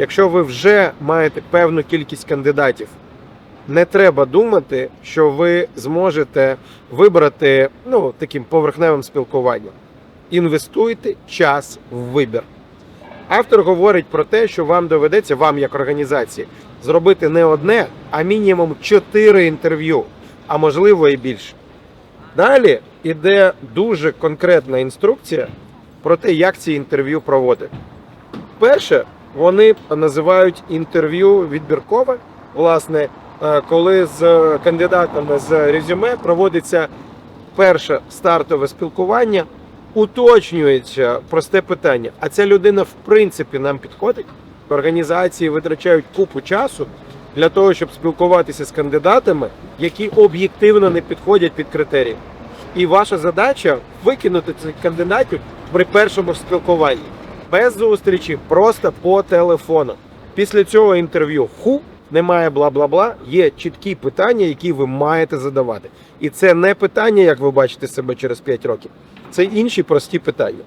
Якщо ви вже маєте певну кількість кандидатів, не треба думати, що ви зможете вибрати ну, таким поверхневим спілкуванням. Інвестуйте час в вибір. Автор говорить про те, що вам доведеться, вам як організації, зробити не одне, а мінімум чотири інтерв'ю, а можливо і більше. Далі іде дуже конкретна інструкція про те, як ці інтерв'ю проводити. Перше, вони називають інтерв'ю відбіркове. Власне, е, коли з кандидатами з резюме проводиться перше стартове спілкування, уточнюється просте питання: а ця людина в принципі нам підходить? Організації витрачають купу часу для того, щоб спілкуватися з кандидатами, які об'єктивно не підходять під критерії. І ваша задача викинути цих кандидатів при першому спілкуванні без зустрічі, просто по телефону. Після цього інтерв'ю ху немає бла бла бла. Є чіткі питання, які ви маєте задавати. І це не питання, як ви бачите себе через 5 років. Це інші прості питання.